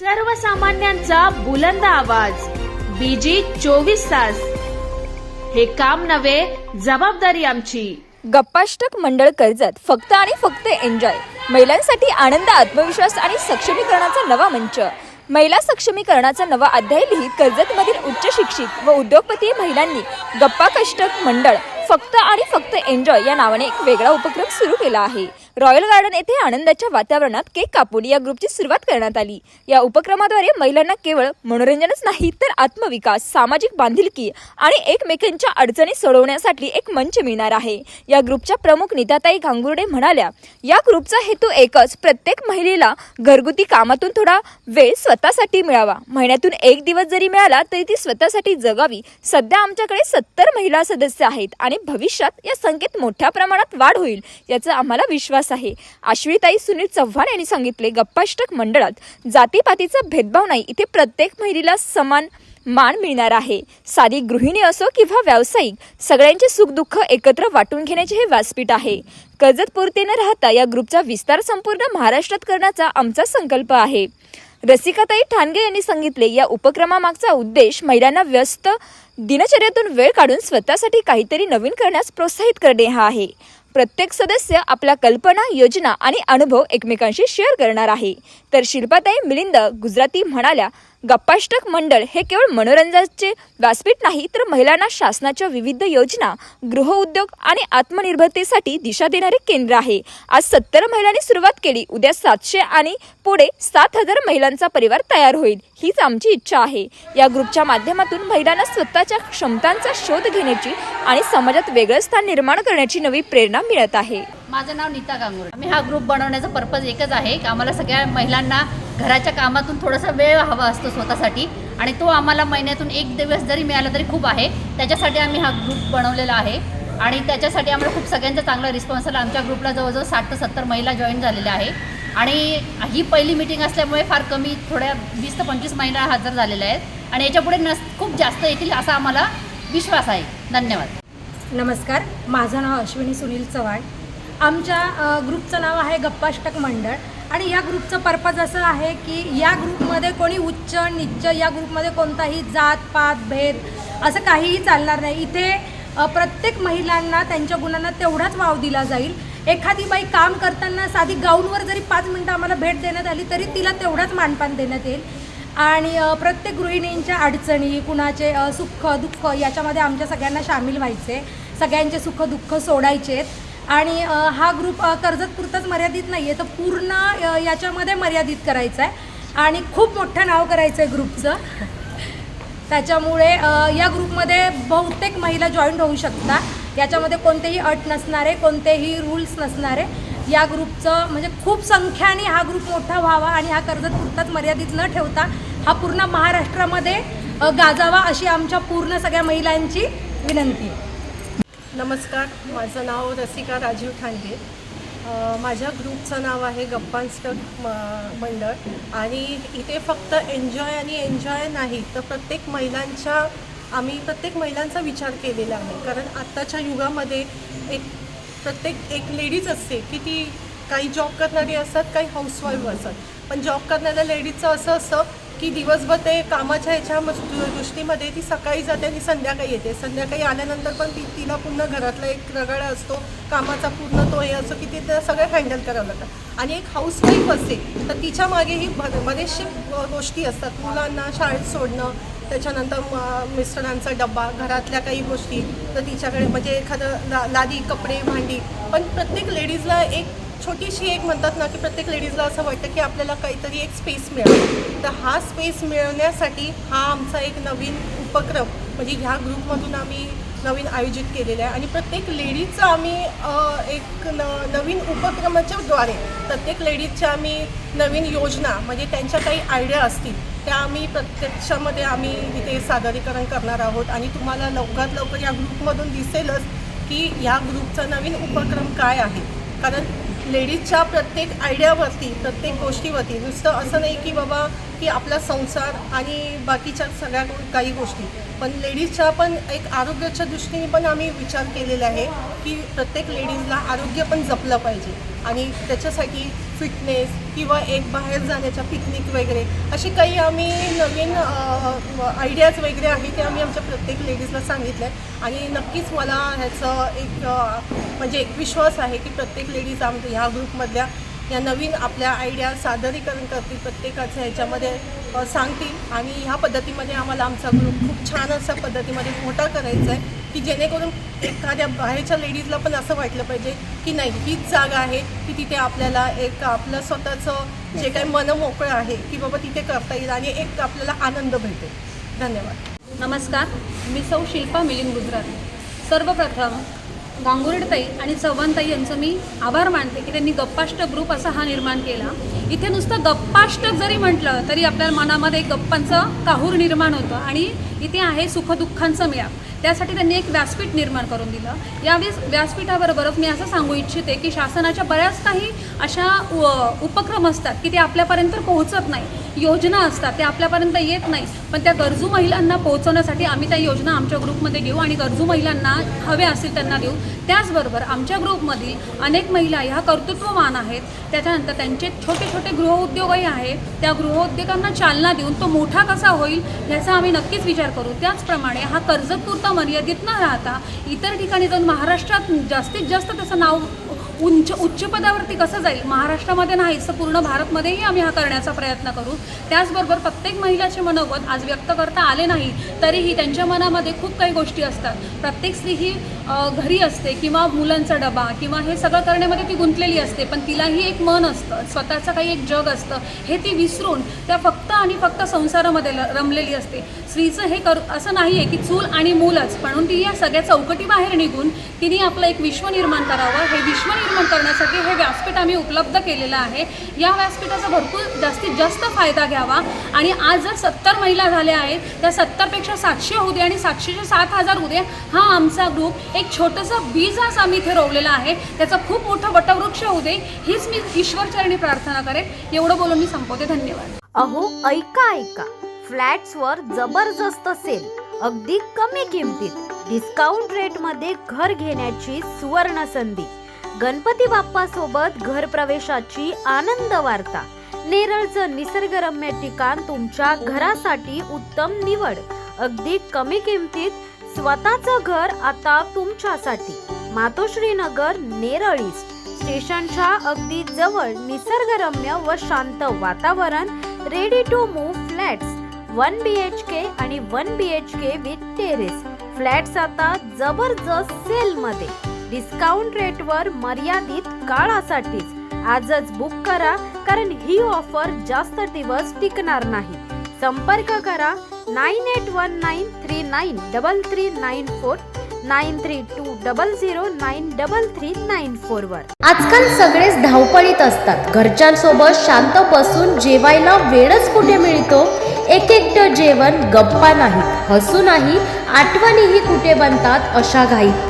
सर्वसामान्यांचा बुलंद आवाज. बीजी चोवीस तास. हे काम नव्हे जबाबदारी आमची. गप्पाष्टक मंडळ कर्जत फक्त आणि फक्त एन्जॉय. महिलांसाठी आनंद आत्मविश्वास आणि सक्षमीकरणाचा नवा मंच. महिला सक्षमीकरणाचा नवा अध्याय लिहित कर्जतमधील उच्च शिक्षित व उद्योगपती महिलांनी गप्पा कष्टक मंडळ फक्त आणि फक्त एन्जॉय या नावाने एक वेगळा उपक्रम सुरू केला आहे. रॉयल गार्डन येथे आनंदाच्या वातावरणात केक कापून या ग्रुपची सुरुवात करण्यात आली. या उपक्रमाद्वारे महिलांना केवळ मनोरंजनच नाही तर आत्मविकास सामाजिक बांधिलकी आणि एकमेकांच्या अडचणी सोडवण्यासाठी एक मंच मिळणार आहे. या ग्रुपच्या प्रमुख नीताताई गांगुर्डे म्हणाल्या या ग्रुपचा हेतू एकच प्रत्येक महिलेला घरगुती कामातून थोडा वेळ स्वतःसाठी मिळावा. महिन्यातून एक दिवस जरी मिळाला तरी ती स्वतःसाठी जगावी. सध्या आमच्याकडे सत्तर महिला सदस्य आहेत आणि भविष्यात या संख्येत मोठ्या प्रमाणात वाढ होईल याचा आम्हाला विश्वास आहे. आश्विताई सुनील चव्हाण यांनी सांगितले गप्पाष्टक मंडळात जातीपातीचा भेदभाव नाही इथे प्रत्येक महिलेला समान मान मिळणार आहे. साधी गृहिणी असो किंवा व्यावसायिक सगळ्यांचे सुखदुःख एकत्र वाटून घेण्याचे हे व्यासपीठ आहे. कर्जत पुरते न राहता या ग्रुपचा विस्तार संपूर्ण महाराष्ट्रात करण्याचा आमचा संकल्प आहे. रसिकाताई ठाणगे यांनी सांगितले या उपक्रमामागचा उद्देश महिलांना व्यस्त दिनचर्यातून वेळ काढून स्वतःसाठी काहीतरी नवीन करण्यास प्रोत्साहित करणे हा आहे. प्रत्येक सदस्य आपल्या कल्पना योजना आणि अनुभव एकमेकांशी शेअर करणार आहे. तर शिल्पाताई मिलिंद गुजराती म्हणाल्या गप्पाष्टक मंडळ हे केवळ मनोरंजनाचे व्यासपीठ नाही तर महिलांना शासनाच्या विविध योजना गृहउद्योग आणि आत्मनिर्भरतेसाठी दिशा देणारे केंद्र आहे. आज सत्तर महिलांनी सुरुवात केली. उद्या सातशे आणि पुढे सात हजार महिलांचा परिवार तयार होईल हीच आमची इच्छा आहे. या ग्रुपच्या माध्यमातून महिलांना स्वतःच्या क्षमतांचा शोध घेण्याची आणि समाजात वेगळं स्थान निर्माण करण्याची नवी प्रेरणा मिळत आहे. माझं नाव नीता गांगुरे आम्ही हा ग्रुप बनवण्याचा पर्पज एकच आहे की आम्हाला सगळ्या महिलांना घराच्या कामातून थोडासा वेळ हवा असतो स्वतःसाठी आणि तो आम्हाला महिन्यातून एक दिवस जरी मिळाला तरी खूप आहे. त्याच्यासाठी आम्ही हा ग्रुप बनवलेला आहे. आणि त्याच्यासाठी आम्हाला खूप सगळ्यांचा चांगला रिस्पॉन्स आला. आमच्या ग्रुपला जवळजवळ साठ ते सत्तर महिला जॉईन झालेल्या आहे. आणि ही पहिली मीटिंग असल्यामुळे फार कमी थोड्या वीस ते पंचवीस महिला हजर झालेल्या आहेत. आणि याच्यापुढे नस खूप जास्त येतील असा आम्हाला विश्वास आहे. धन्यवाद. नमस्कार. माझं नाव अश्विनी सुनील चव्हाण. आमच्या ग्रुपचं नाव आहे गप्पाष्टक मंडळ. आणि या ग्रुपचं पर्पज असं आहे की या ग्रुपमध्ये कोणी उच्च निच्च या ग्रुपमध्ये कोणताही जात पात भेद असं काहीही चालणार नाही. इथे प्रत्येक महिलांना त्यांच्या गुणांना तेवढाच वाव दिला जाईल. एखादी बाई काम करताना साधी गाऊनवर जरी पाच मिनटं आम्हाला भेट देण्यात आली तरी तिला तेवढाच मानपान देण्यात येईल. आणि प्रत्येक गृहिणींच्या अडचणी कुणाचे सुख दुःख याच्यामध्ये आमच्या सगळ्यांना सामील व्हायचे. सगळ्यांचे सुख दुःख सोडायचे आणि हा ग्रुप अ, कर्जतपुरताच मर्यादित नाही आहे तर पूर्ण याच्यामध्ये मर्यादित करायचा आहे आणि खूप मोठं नाव करायचं आहे ग्रुपचं. त्याच्यामुळे या ग्रुपमध्ये बहुतेक महिला जॉईंट होऊ शकतात. याच्यामध्ये कोणतेही अट नसणारे कोणतेही रूल्स नसणारे या ग्रुपचं म्हणजे खूप संख्याने हा ग्रुप मोठा व्हावा आणि हा कर्जतपुरताच मर्यादित न ठेवता हा पूर्ण महाराष्ट्रामध्ये गाजावा अशी आमच्या पूर्ण सगळ्या महिलांची विनंती. आहे नमस्कार माझं नाव रसिका राजीव ठांडे माझ्या ग्रुपचं नाव आहे गप्पांस्टक म- मंडळ आणि इथे फक्त एन्जॉय आणि एन्जॉय नाही तर प्रत्येक महिलांच्या आम्ही प्रत्येक महिलांचा विचार केलेला आहे. कारण आत्ताच्या युगामध्ये एक प्रत्येक एक लेडीज असते की ती काही जॉब करणारी असतात काही हाऊसवाईफ असतात. पण जॉब करणाऱ्या लेडीजचं असं असतं की दिवसभर ते कामाच्या ह्याच्या दृष्टीमध्ये ती सकाळी जाते आणि संध्याकाळी येते. संध्याकाळी आल्यानंतर पण ती तिला पूर्ण घरातला एक रगाडा असतो. कामाचा पूर्ण तो हे असतो की ते सगळं हँडल करावं लागतं. आणि एक हाऊसवाईफ असते तर तिच्या मागेही भर बरेचसे गोष्टी असतात. मुलांना शाळेत सोडणं त्याच्यानंतर म- मिस्टरांचा डब्बा घरातल्या काही गोष्टी तर तिच्याकडे म्हणजे एखादं ला लादी कपडे भांडी. पण प्रत्येक लेडीजला एक छोटीशी एक म्हणतात ना की प्रत्येक लेडीजला असं वाटतं की आपल्याला काहीतरी एक स्पेस मिळावा. तर हा स्पेस मिळवण्यासाठी हा आमचा एक नवीन उपक्रम म्हणजे ह्या ग्रुपमधून आम्ही नवीन आयोजित केलेला आहे. आणि प्रत्येक लेडीजचं आम्ही एक न नवीन उपक्रमाच्या द्वारे प्रत्येक लेडीजच्या आम्ही नवीन योजना म्हणजे त्यांच्या काही आयडिया असतील त्या आम्ही प्रत्यक्षामध्ये आम्ही इथे सादरीकरण करणार आहोत. आणि तुम्हाला लवकरात लवकर या ग्रुपमधून दिसेलच की ह्या ग्रुपचा नवीन उपक्रम काय आहे. कारण लेडीजच्या प्रत्येक आयडियावरती प्रत्येक गोष्टीवरती. नुसतं असं नाही की बाबा की आपला संसार आणि बाकीच्या सगळ्या काही गोष्टी. पण लेडीजच्या पण एक आरोग्याच्या दृष्टीने पण आम्ही विचार केलेला आहे की प्रत्येक लेडीजला आरोग्य पण जपलं पाहिजे. आणि त्याच्यासाठी फिटनेस किंवा एक बाहेर जाण्याच्या पिकनिक वगैरे असे काही आम्ही नवीन आयडियाज वगैरे आहे ते आम्ही आमच्या प्रत्येक लेडीजला सांगितलं आहे आणि नक्कीच मला ह्याचं एक म्हणजे एक विश्वास आहे की प्रत्येक लेडीज आम ह्या ग्रुपमधल्या या नवीन आपल्या आयडिया सादरीकरण करतील प्रत्येकाचं ह्याच्यामध्ये सांगतील. आणि ह्या पद्धतीमध्ये आम्हाला आमचा ग्रुप खूप छान अशा पद्धतीमध्ये मोठा करायचा आहे की जेणेकरून एखाद्या बाहेरच्या लेडीजला पण असं वाटलं पाहिजे की नाही हीच जागा आहे की तिथे आपल्याला एक आपलं स्वतःचं जे काही मन मोकळं आहे की बाबा तिथे करता येईल आणि एक आपल्याला आनंद भेटेल. धन्यवाद. नमस्कार मी सौ शिल्पा मिलिंद गुजरात. सर्वप्रथम गांगुर्डताई आणि चव्हाणताई यांचं मी आभार मानते की त्यांनी गप्पाष्ट ग्रुप असा हा निर्माण केला. इथे नुसतं गप्पाष्टक जरी म्हटलं तरी आपल्या मनामध्ये एक गप्पांचं काहूर निर्माण होतं आणि इथे आहे सुखदुःखांचं मिळाप त्यासाठी त्यांनी एक व्यासपीठ निर्माण करून दिलं. या व्यासपीठाबरोबरच मी असं सांगू इच्छिते की शासनाच्या बऱ्याच काही अशा उपक्रम असतात की ते आपल्यापर्यंत पोहोचत नाही. योजना असतात त्या आपल्यापर्यंत येत नाही. पण त्या गरजू महिलांना पोहोचवण्यासाठी आम्ही त्या योजना आमच्या ग्रुपमध्ये घेऊ आणि गरजू महिलांना हवे असतील त्यांना देऊ. त्याचबरोबर आमच्या ग्रुपमधील अनेक महिला ह्या कर्तृत्ववान आहेत. त्याच्यानंतर त्यांचे छोटे छोटे गृहउद्योगही आहेत. त्या गृहउद्योगांना चालना देऊन तो मोठा कसा होईल ह्याचा आम्ही नक्कीच विचार करू. त्याचप्रमाणे हा कर्जतपुरता मर्यादित न राहता इतर ठिकाणी जाऊन महाराष्ट्रात जास्तीत जास्त त्याचं नाव उंच उच्च पदावरती कसं जाईल? महाराष्ट्रामध्ये नाहीच तर पूर्ण भारतमध्येही आम्ही हा करण्याचा प्रयत्न करू. त्याचबरोबर प्रत्येक महिलाचे मनोगत आज व्यक्त करता आले नाही तरीही त्यांच्या मनामध्ये खूप काही गोष्टी असतात. प्रत्येक स्त्री ही घरी असते किंवा मुलांचा डबा किंवा हे सगळं करण्यामध्ये ती गुंतलेली असते पण तिलाही एक मन असतं स्वतःचं काही एक जग असतं हे ती विसरून त्या फक्त आणि फक्त संसारामध्ये रमलेली असते. स्त्रीचं हे कर असं नाही आहे की चूल आणि मूलच म्हणून ती या सगळ्या चौकटीबाहेर निघून तिने आपलं एक विश्व निर्माण करावं. हे विश्व निर्माण करण्यासाठी हे व्यासपीठ आम्ही उपलब्ध केलेलं आहे. या व्यासपीठाचा भरपूर जास्तीत जास्त फायदा घ्यावा. आणि आज जर सत्तर महिला झाल्या आहेत त्या सत्तरपेक्षा सातशे होऊ दे आणि सातशेचे सात हजार होऊ दे हा आमचा ग्रुप एक छोटंसं बीज आज आम्ही इथे रोवलेला आहे. त्याचा खूप मोठा वटवृक्ष होऊ दे हीच मी ईश्वरचरणी प्रार्थना करेन. एवढं बोलून मी संपवते. धन्यवाद. अहो ऐका ऐका. फ्लॅट्सवर जबरदस्त सेल अगदी कमी किमतीत. डिस्काउंट रेटमध्ये घर घेण्याची सुवर्ण संधी गणपती बाप्पा सोबत घर प्रवेशाची आनंद वार्ता. नेरळचं निसर्गरम्य ठिकाण तुमच्या घरासाठी उत्तम निवड. अगदी कमी किमतीत स्वतःचं घर आता तुमच्यासाठी. मातोश्री नगर नेरळ स्टेशनच्या अगदी जवळ निसर्गरम्य व शांत वातावरण ready to move flats one B H K आणि one B H K with terrace flats आता जबरदस्त सेल मध्ये. डिस्काउंट रेटवर मर्यादित काळासाठीच आजच बुक करा कारण ही ऑफर जास्त दिवस टिकणार नाही. संपर्क करा nine eight one nine three nine double three nine four nine three two double zero nine double three nine four वर. आजकाल सगळेच धावपळीत असतात. घरच्यांसोबत शांत बसून जेवायला वेळच कुठे मिळतो? एक एकटं जेवण गप्पा नाहीत. हसू नाही आठवणीही कुठे बनतात अशा घाईत?